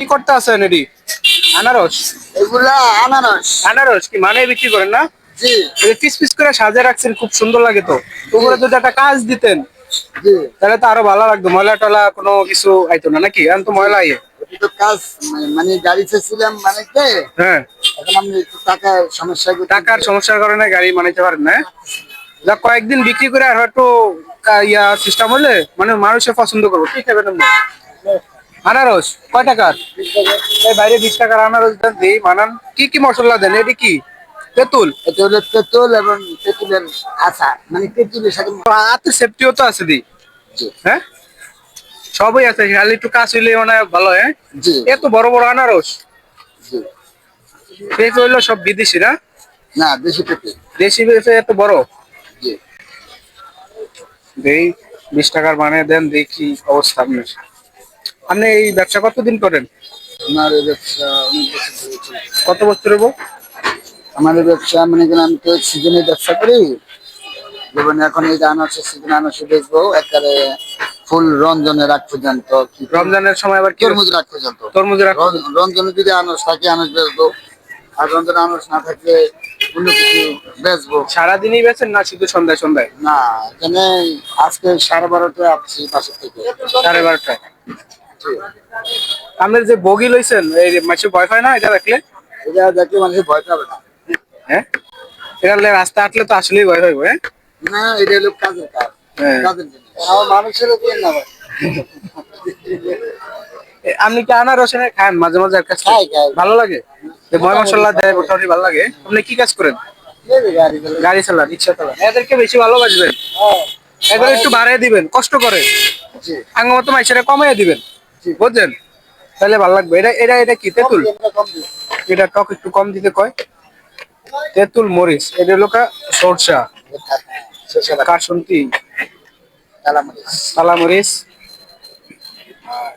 কি করতে আছেন এডি? আনারস। এগুলা আনারস। আনারস কি মানে বিক্রি করেন না? জি। পিস পিস করে সাজিয়ে রাখছেন খুব সুন্দর লাগে তো। তোমরা যদি একটা কাজ দিতেন জি। তাহলে তো আরও ভালো লাগতো। ময়লা টলা কোনো কিছু আইতো না নাকি? এখন তো ময়লা আইয়ে তো কাজ মানে- মানে গাড়ি ছিলাম মানে কে হ্যাঁ। এখন আমি টাকার সমস্যা টাকার সমস্যার কারণে গাড়ি বানাইতে পারেন না। যা কয়েকদিন বিক্রি করে আর হয়তো ইয়া সিস্টেম হলে মানে মানুষে পছন্দ করব। কি খাবেন আপনি? আনারস কয় টাকার? এই বাইরে বিশ টাকার আনারস দেন দিই মানান কি কি মশলা দেন? এটি কি? তেঁতুল? এটা হলো তেঁতুল এবং তেঁতুলের আচার মানে তেঁতুলের সাথে হাতে সেফটিও তো আছে দি। হ্যাঁ? সবই আছে খালি একটু কাজ হইলে মানে ভালো হ্যাঁ? এত বড় বড় আনারস? পেঁপে হইল সব বিদেশি না? না বেশি পেঁপে। দেশি পেঁপে এত বড়? দেই বিশ টাকার মানে দেন দেখি অবস্থা আপনার। আপনি এই ব্যবসা কতদিন করেন? আমার এই ব্যবসা অনেক বছর ধরে চলছে। কত বছর হব আমার এই ব্যবসা মানে গেলে আমি তো সিজনে ব্যবসা করি। যেমন এখন এই যে আনারসের সিজন আনারসে বেচবো একবারে ফুল রঞ্জনের রাখ পর্যন্ত কি রমজানের সময় আবার কি তরমুজ রাখ পর্যন্ত। তরমুজ রাখ রন- রঞ্জনে যদি আনারস থাকে আনারস বেচবো আর রঞ্জনে আনারস না থাকলে অন্য কিছু বেচবো সারাদিনই বেছেন না শুধু সন্ধ্যায় সন্ধ্যায়? না এখানে আজকে সাড়ে বারোটায় আসছি বাসা থেকে। সাড়ে বারোটায়। আপনার যে বগি লইছেন এই ভয় না এটা দেখলে? এটা দেখলে মানুষের ভয় পাবে না। হ্যাঁ? এটা রাস্তা হাঁটলে তো আসলেই ভয় হ্যাঁ? না এটা হলো কাজের কাজ। হ্যাঁ। কাজের না ভাই আপনি কি আনারস এনে খান মাঝে মাঝে আর খাই। ভালো লাগে? ময় মশলা দেয় মোটামুটি ভালো লাগে। আপনি কি কাজ করেন? গাড়ি চালান। রিক্সা চালান। এদেরকে বেশি ভালোবাসবেন। হ্যাঁ, এদের একটু বাড়িয়ে দিবেন কষ্ট করে। জি। আঙ্গ মতো মাইসেরা কমাইয়া দিবেন। বুঝছেন তাহলে ভালো লাগবে। এটা এটা এটা কি তেঁতুল। এটা টক একটু কম দিতে কয়? তেঁতুল মরিচ। এটা হলো কা সরষা। কালামরিচ। কালা আর